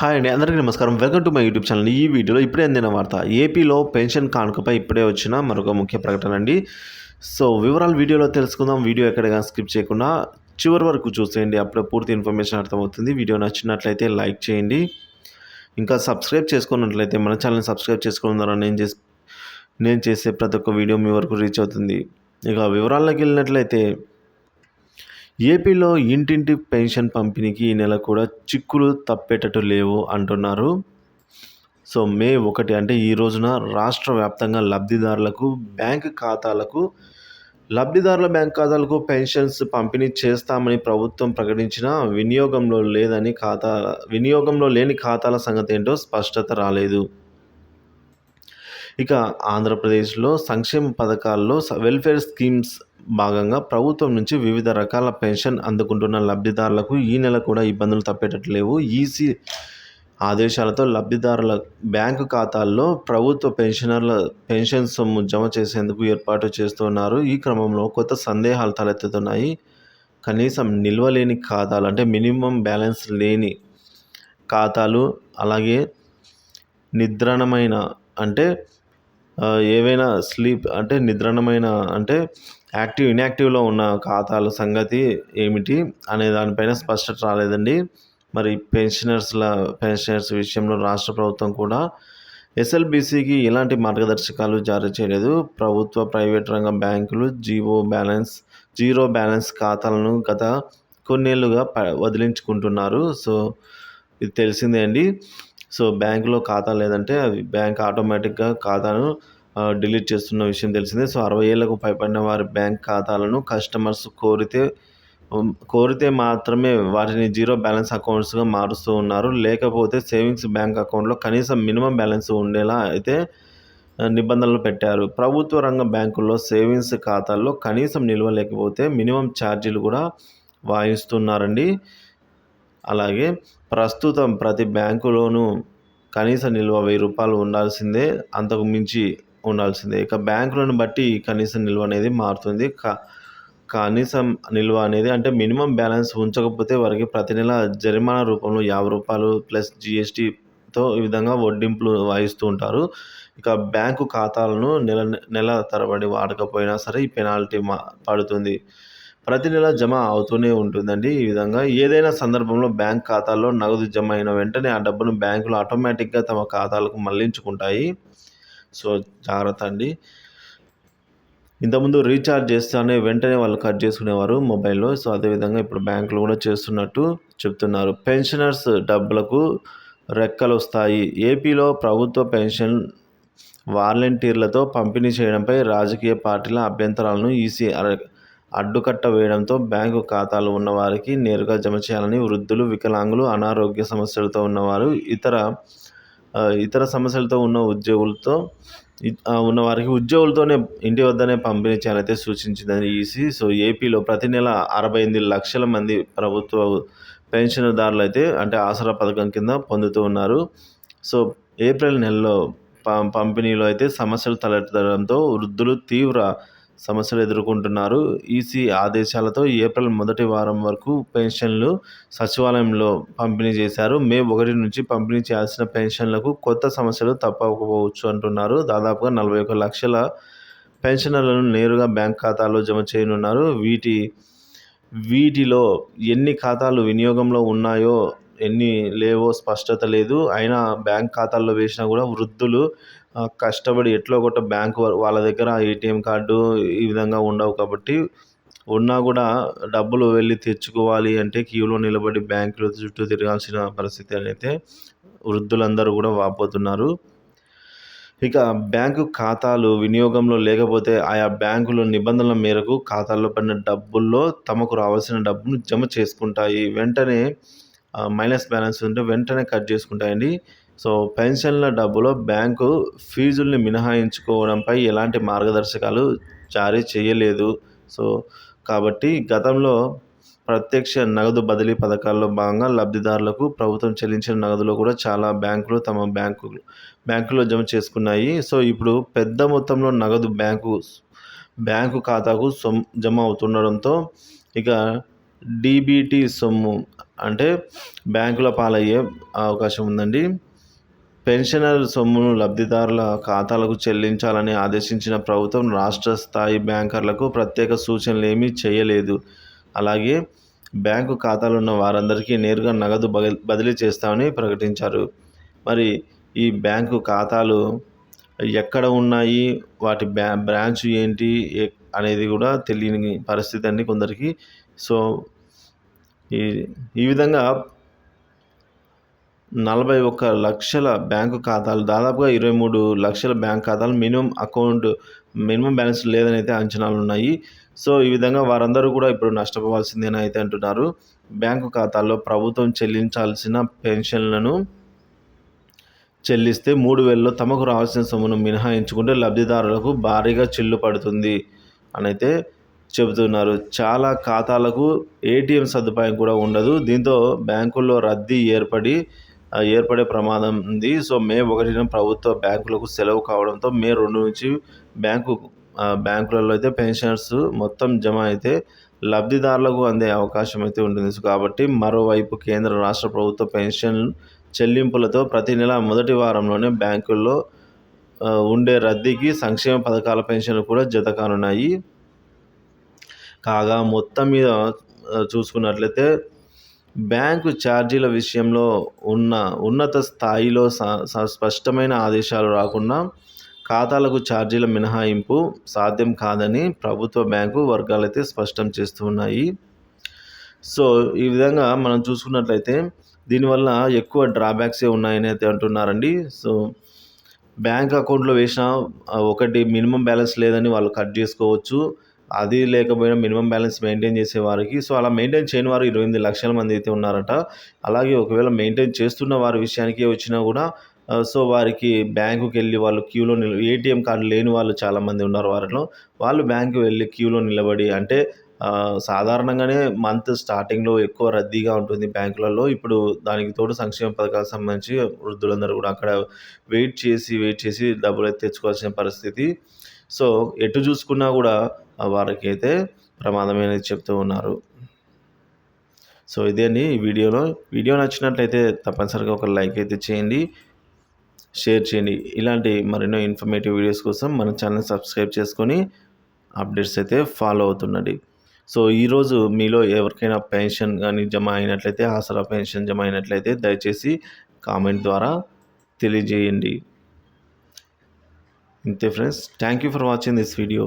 Hi అండి అందరికీ నమస్కారం. Welcome to my YouTube channel ఈ వీడియోలో ఇప్పుడే అందిన వార్త ఏపీలో పెన్షన్ కానుకపై ఇప్పుడే వచ్చిన మరొక ముఖ్య ప్రకటన అండి. సో వివరాలు వీడియోలో తెలుసుకుందాం. వీడియో ఎక్కడగా స్కిప్ చేయకుండా చివరి వరకు చూసేయండి. అప్పుడే పూర్తి ఇన్ఫర్మేషన్ అర్థమవుతుంది. వీడియో నచ్చినట్లయితే లైక్ చేయండి. ఇంకా సబ్స్క్రైబ్ చేసుకున్నట్లయితే మన ఛానల్ని సబ్స్క్రైబ్ చేసుకోవడం ద్వారా నేను చేసి నేను చేసే ప్రతి ఒక్క వీడియో మీ వరకు రీచ్ అవుతుంది. ఇక వివరాల్లోకి వెళ్ళినట్లయితే ఏపీలో ఇంటింటి పెన్షన్ పంపిణీకి ఈ నెల కూడా చిక్కులు తప్పేటట్టు లేవు అంటున్నారు. సో మే ఒకటి అంటే ఈ రోజున రాష్ట్ర వ్యాప్తంగా లబ్ధిదారులకు బ్యాంక్ ఖాతాలకు లబ్ధిదారుల బ్యాంక్ ఖాతాలకు పెన్షన్స్ పంపిణీ చేస్తామని ప్రభుత్వం ప్రకటించిన వినియోగంలో లేదని ఖాతా వినియోగంలో లేని ఖాతాల సంగతి ఏంటో స్పష్టత రాలేదు. ఇక ఆంధ్రప్రదేశ్లో సంక్షేమ పథకాల్లో వెల్ఫేర్ స్కీమ్స్ భాగంగా ప్రభుత్వం నుంచి వివిధ రకాల పెన్షన్ అందుకుంటున్న లబ్ధిదారులకు ఈ నెల కూడా ఇబ్బందులు తప్పేటట్లు లేవు. ఈసీ ఆదేశాలతో లబ్ధిదారుల బ్యాంకు ఖాతాల్లో ప్రభుత్వ పెన్షనర్ల పెన్షన్ సొమ్ము జమ చేసేందుకు ఏర్పాటు చేస్తున్నారు. ఈ క్రమంలో కొత్త సందేహాలు తలెత్తుతున్నాయి. కనీసం నిల్వలేని ఖాతాలు అంటే మినిమం బ్యాలెన్స్ లేని ఖాతాలు అలాగే నిద్రణమైన అంటే ఏవైనా స్లీప్ అంటే నిద్రణమైన అంటే యాక్టివ్ ఇన్యాక్టివ్లో ఉన్న ఖాతాల సంగతి ఏమిటి అనే దానిపైన స్పష్టత రాలేదండి. మరి పెన్షనర్స్ల పెన్షనర్స్ విషయంలో రాష్ట్ర ప్రభుత్వం కూడా ఎస్ఎల్బిసికి ఎలాంటి మార్గదర్శకాలు జారీ చేయలేదు. ప్రభుత్వ ప్రైవేట్ రంగ బ్యాంకులు జీవో బ్యాలెన్స్ జీరో బ్యాలెన్స్ ఖాతాలను గత కొన్నేళ్ళుగా ప వదిలించుకుంటున్నారు. సో ఇది తెలిసిందే అండి. సో బ్యాంకులో ఖాతా లేదంటే అది బ్యాంక్ ఆటోమేటిక్గా ఖాతాను డిలీట్ చేస్తున్న విషయం తెలిసిందే. సో అరవై ఏళ్ళకు పైబడిన వారి బ్యాంక్ ఖాతాలను కస్టమర్స్ కోరితే కోరితే మాత్రమే వాటిని జీరో బ్యాలెన్స్ అకౌంట్స్గా మారుస్తూ ఉన్నారు. లేకపోతే సేవింగ్స్ బ్యాంక్ అకౌంట్లో కనీసం మినిమం బ్యాలెన్స్ ఉండేలా అయితే నిబంధనలు పెట్టారు. ప్రభుత్వ రంగ బ్యాంకుల్లో సేవింగ్స్ ఖాతాల్లో కనీసం నిల్వ లేకపోతే మినిమం ఛార్జీలు కూడా వాయిస్తున్నారండి. అలాగే ప్రస్తుతం ప్రతి బ్యాంకులోనూ కనీస నిల్వ వెయ్యి రూపాయలు ఉండాల్సిందే అంతకు మించి ఉండాల్సిందే. ఇక బ్యాంకులను బట్టి కనీస నిల్వ అనేది మారుతుంది. క కనీసం నిల్వ అనేది అంటే మినిమం బ్యాలెన్స్ ఉంచకపోతే వారికి ప్రతి నెల జరిమానా రూపంలో యాభై రూపాయలు ప్లస్ జిఎస్టీతో ఈ విధంగా వడ్డింపులు వాయిస్తూ ఉంటారు. ఇక బ్యాంకు ఖాతాలను నెల నెల తరబడి వాడకపోయినా సరే ఈ పెనాల్టీ మా పడుతుంది. ప్రతి నెల జమ అవుతూనే ఉంటుందండి ఈ విధంగా. ఏదైనా సందర్భంలో బ్యాంక్ ఖాతాల్లో నగదు జమ అయిన వెంటనే ఆ డబ్బును బ్యాంకులు ఆటోమేటిక్గా తమ ఖాతాలకు మళ్ళించుకుంటాయి. సో జాగ్రత్త అండి. ఇంతకుముందు రీఛార్జ్ చేస్తానే వెంటనే వాళ్ళు కట్ చేసుకునేవారు మొబైల్లో. సో అదేవిధంగా ఇప్పుడు బ్యాంకులు కూడా చేస్తున్నట్టు చెప్తున్నారు. పెన్షనర్స్ డబ్బులకు రెక్కలు వస్తాయి. ఏపీలో ప్రభుత్వ పెన్షన్ వాలంటీర్లతో పంపిణీ చేయడంపై రాజకీయ పార్టీల అభ్యంతరాలను ఈసీ అడ్డుకట్ట వేయడంతో బ్యాంకు ఖాతాలు ఉన్నవారికి నేరుగా జమ చేయాలని వృద్ధులు వికలాంగులు అనారోగ్య సమస్యలతో ఉన్నవారు ఇతర ఇతర సమస్యలతో ఉన్న ఉద్యోగులతో ఉన్నవారికి ఉద్యోగులతోనే ఇంటి వద్దనే పంపిణీ చేయాలైతే సూచించిందని ఈసీ. సో ఏపీలో ప్రతి నెల అరవై ఎనిమిది లక్షల మంది ప్రభుత్వ పెన్షన్దారులు అయితే అంటే ఆసరా పథకం కింద పొందుతూ ఉన్నారు. సో ఏప్రిల్ నెలలో పంపిణీలో అయితే సమస్యలు తలెత్తడంతో వృద్ధులు తీవ్ర సమస్యలు ఎదుర్కొంటున్నారు. ఈసీ ఆదేశాలతో ఏప్రిల్ మొదటి వారం వరకు పెన్షన్లు సచివాలయంలో పంపిణీ చేశారు. మే ఒకటి నుంచి పంపిణీ చేయాల్సిన పెన్షన్లకు కొత్త సమస్యలు తప్పకపోవచ్చు అంటున్నారు. దాదాపుగా నలభై ఒక లక్షల పెన్షనర్లను నేరుగా బ్యాంక్ ఖాతాలో జమ చేయనున్నారు. వీటి వీటిలో ఎన్ని ఖాతాలు వినియోగంలో ఉన్నాయో ఎన్ని లేవో స్పష్టత లేదు. అయినా బ్యాంక్ ఖాతాల్లో వేసినా కూడా వృద్ధులు కష్టపడి ఎట్లో ఒకటి బ్యాంక్ వాళ్ళ దగ్గర ఏటీఎం కార్డు ఈ విధంగా ఉండవు కాబట్టి ఉన్నా కూడా డబ్బులు వెళ్ళి తెచ్చుకోవాలి అంటే క్యూలో నిలబడి బ్యాంకుల చుట్టూ తిరగాల్సిన పరిస్థితి అయితే వృద్ధులందరూ కూడా వాపోతున్నారు. ఇక బ్యాంకు ఖాతాలు వినియోగంలో లేకపోతే ఆయా బ్యాంకులు నిబంధనల మేరకు ఖాతాల్లో పడిన డబ్బుల్లో తమకు రావాల్సిన డబ్బును జమ చేసుకుంటాయి. వెంటనే మైనస్ బ్యాలెన్స్ ఉంటే వెంటనే కట్ చేసుకుంటాయండి. సో పెన్షన్ల డబ్బులో బ్యాంకు ఫీజుల్ని మినహాయించుకోవడంపై ఎలాంటి మార్గదర్శకాలు జారీ చేయలేదు. సో కాబట్టి గతంలో ప్రత్యక్ష నగదు బదిలీ పథకాల్లో భాగంగా లబ్ధిదారులకు ప్రభుత్వం చెల్లించిన నగదులో కూడా చాలా బ్యాంకులు తమ బ్యాంకు బ్యాంకులో జమ చేసుకున్నాయి. సో ఇప్పుడు పెద్ద మొత్తంలో నగదు బ్యాంకు బ్యాంకు ఖాతాకు సొమ్ జమ అవుతుండడంతో ఇక డీబీటీ సొమ్ము అంటే బ్యాంకుల పాలయ్యే అవకాశం ఉందండి. పెన్షనర్ సొమ్మును లబ్ధిదారుల ఖాతాలకు చెల్లించాలని ఆదేశించిన ప్రభుత్వం రాష్ట్ర స్థాయి బ్యాంకర్లకు ప్రత్యేక సూచనలు ఏమీ చేయలేదు. అలాగే బ్యాంకు ఖాతాలు ఉన్న వారందరికీ నేరుగా నగదు బదిలీ చేస్తామని ప్రకటించారు. మరి ఈ బ్యాంకు ఖాతాలు ఎక్కడ ఉన్నాయి? వాటి బ్యా బ్రాంచ్ ఏంటి? అనేది కూడా తెలియని పరిస్థితి అండి కొందరికి. సో ఈ ఈ విధంగా నలభై ఒక్క లక్షల బ్యాంకు ఖాతాలు దాదాపుగా ఇరవై మూడు లక్షల బ్యాంక్ ఖాతాలు మినిమం అకౌంట్ మినిమం బ్యాలెన్స్ లేదని అయితే అంచనాలు ఉన్నాయి. సో ఈ విధంగా వారందరూ కూడా ఇప్పుడు నష్టపోవాల్సిందేనైతే అయితే అంటున్నారు. బ్యాంకు ఖాతాల్లో ప్రభుత్వం చెల్లించాల్సిన పెన్షన్లను చెల్లిస్తే మూడు వేలలో తమకు రావాల్సిన సొమ్మును మినహాయించుకుంటే లబ్ధిదారులకు భారీగా చిల్లు పడుతుంది అని అయితే చెబుతున్నారు. చాలా ఖాతాలకు ఏటీఎం సదుపాయం కూడా ఉండదు. దీంతో బ్యాంకుల్లో రద్దీ ఏర్పడి ఏర్పడే ప్రమాదం ఉంది. సో మే ఒకటిన ప్రభుత్వ బ్యాంకులకు సెలవు కావడంతో మే రెండు నుంచి బ్యాంకు బ్యాంకులలో అయితే పెన్షనర్స్ మొత్తం జమ అయితే లబ్ధిదారులకు అందే అవకాశం అయితే ఉంటుంది. కాబట్టి మరోవైపు కేంద్ర రాష్ట్ర ప్రభుత్వ పెన్షన్ చెల్లింపులతో ప్రతి నెల మొదటి వారంలోనే బ్యాంకుల్లో ఉండే రద్దీకి సంక్షేమ పథకాల పెన్షన్లు కూడా జత కానున్నాయి. కాగా మొత్తం మీద చూసుకున్నట్లయితే బ్యాంకు ఛార్జీల విషయంలో ఉన్న ఉన్నత స్థాయిలో స్పష్టమైన ఆదేశాలు రాకుండా ఖాతాలకు ఛార్జీల మినహాయింపు సాధ్యం కాదని ప్రభుత్వ బ్యాంకు వర్గాలైతే స్పష్టం చేస్తున్నాయి సో ఈ విధంగా మనం చూసుకున్నట్లయితే దీనివల్ల ఎక్కువ డ్రాబ్యాక్సే ఉన్నాయని అయితే అంటున్నారండి. సో బ్యాంక్ అకౌంట్లో వేసిన ఒకటి మినిమం బ్యాలెన్స్ లేదని వాళ్ళు కట్ చేసుకోవచ్చు. అది లేకపోయినా మినిమం బ్యాలెన్స్ మెయింటైన్ చేసే వారికి. సో అలా మెయింటైన్ చేయని వారు ఇరవై ఎనిమిది లక్షల మంది అయితే ఉన్నారట. అలాగే ఒకవేళ మెయింటైన్ చేస్తున్న వారి విషయానికి వచ్చినా కూడా సో వారికి బ్యాంకుకి వెళ్ళి వాళ్ళు క్యూలో నిల ఏటీఎం కార్డు లేని వాళ్ళు చాలామంది ఉన్నారు వారిలో. వాళ్ళు బ్యాంకు వెళ్ళి క్యూలో నిలబడి అంటే సాధారణంగానే మంత్ స్టార్టింగ్లో ఎక్కువ రద్దీగా ఉంటుంది బ్యాంకులలో. ఇప్పుడు దానికి తోడు సంక్షేమ పథకాలకు సంబంధించి వృద్ధులందరూ కూడా అక్కడ వెయిట్ చేసి వెయిట్ చేసి డబ్బులు తెచ్చుకోవాల్సిన పరిస్థితి. సో ఎటు చూసుకున్నా కూడా వారికైతే ప్రమాదమైనది చెప్తూ ఉన్నారు. సో ఇదే అండి ఈ వీడియోలో. వీడియో నచ్చినట్లయితే తప్పనిసరిగా ఒక లైక్ అయితే చేయండి. షేర్ చేయండి. ఇలాంటి మరెన్నో ఇన్ఫర్మేటివ్ వీడియోస్ కోసం మన ఛానల్ సబ్స్క్రైబ్ చేసుకొని అప్డేట్స్ అయితే ఫాలో అవుతుండండి. సో ఈరోజు మీలో ఎవరికైనా పెన్షన్ కానీ జమ అయినట్లయితే ఆసరా పెన్షన్ జమ అయినట్లయితే దయచేసి కామెంట్ ద్వారా తెలియజేయండి. ఇంతే friends. Thank you for watching this video.